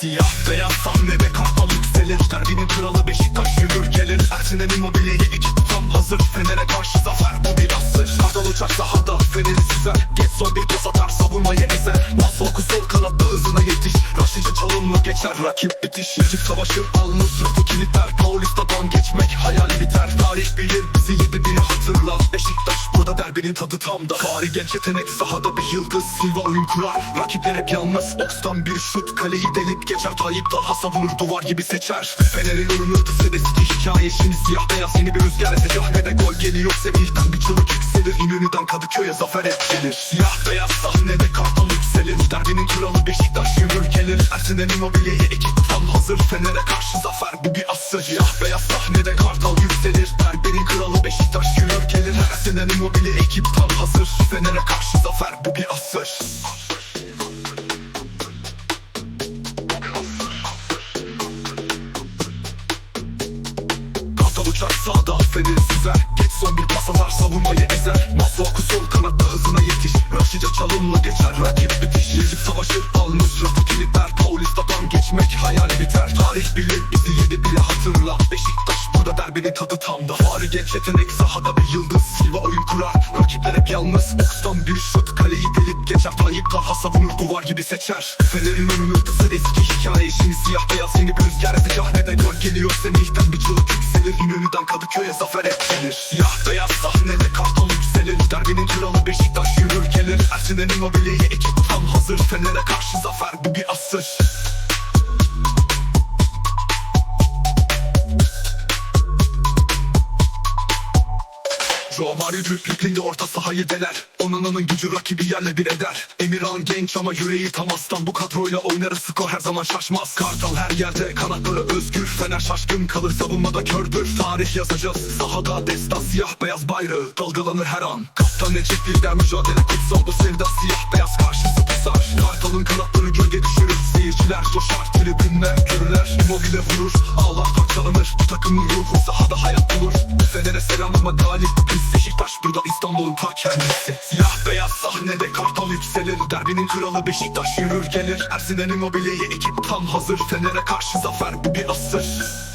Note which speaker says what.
Speaker 1: Siyah beyaz sahnede kartal yükselir Derbinin kralı Beşiktaş yürür gelir. Ersin'in immobilyeye iki tutam hazır. Fener'e karşı zafer bu bir asır. Kartal uçar sahada Fener'i süzer. Geç son bir pas atar savunmayı ezer. Nasıl oku sol kanatta hızına yetiş. Raşici çalımla geçer rakip bitiş. Çift savaşı alnı sırtı Burada derbinin tadı tam da Fari genç yetenek. Sahada bir yıldız Silva oyun kurar. Rakipler hep yalnız. Bokstan bir şut kaleyi delip geçer. Tayyip daha savunur duvar gibi seçer. Fener'in ürünürtüsü eski hikaye Şimdi siyah beyaz yeni bir rüzgar esecek Ve de gol geliyor. Sevinçten bir çığlık yükselir. İnönü'den Kadıköy'e zafer et gelir. Siyah beyaz sahnede kartal yükselir. Derbinin kralı Beşiktaş yürür gelir. Ersin'in immobilyeye ekip tam hazır. Fener'e karşı zafer bu bir asır. Siyah beyaz sahnede kartal yükselir Ersin'in immobilye ekip tam hazır. Fener'e karşı zafer bu bir asır. Kartal uçar sağda Fener'i süzer. Geç son bir pasalar savunmayı ezer. Masuaku sol kanatta hızına yetiş. Raşice çalımla geçer rakip bitiş. Yezip savaşır almış rafı kilitler Burada derbinin tadı tam da Fari genç yetenek sahada bir yıldız. Silva oyun kurar. Rakipler hep yalnız. Bokstan bir şut. Kaleyi delip geçer. Tayyip daha savunur. Duvar gibi seçer. Fener'in önünürtüsü eski hikaye. Şimdi siyah beyaz yeni bir rüzgar esecek Ne de gol geliyor? Semihten bir çığlık yükselir. İnönü'den Kadıköy'e zafer et gelir. Siyah beyaz sahnede kartal yükselir. Derbinin kralı Beşiktaş yürür gelir. Ersin'in immobilyeye ekip tam hazır. Fener'e karşı zafer bu bir asır Romario düplüklüğünde orta sahayı deler. Onana'nın gücü rakibi yerle bir eder. Emirhan genç ama yüreği tam aslan. Bu kadroyla oynarı skor her zaman şaşmaz. Kartal her yerde kanatları özgür. Fener şaşkın kalır savunmada kördür. Tarih yazacağız. Sahada destan Siyah beyaz bayrağı. Dalgalanır her an. Kaptan Necip lider mücadele kutsal Bu sevda coşar tribünler görürler Immobile vurur. Ağlar parçalanır Bu takımın ruhu sahada hayat bulur. Bu Fener'e selam ama galip biz Beşiktaş burada İstanbul'un ta kendisi. Siyah beyaz sahnede kartal yükselir. Derbinin kralı Beşiktaş yürür gelir. Ersin'in immobilyeye ekip tam hazır. Fener'e karşı zafer bu bir asır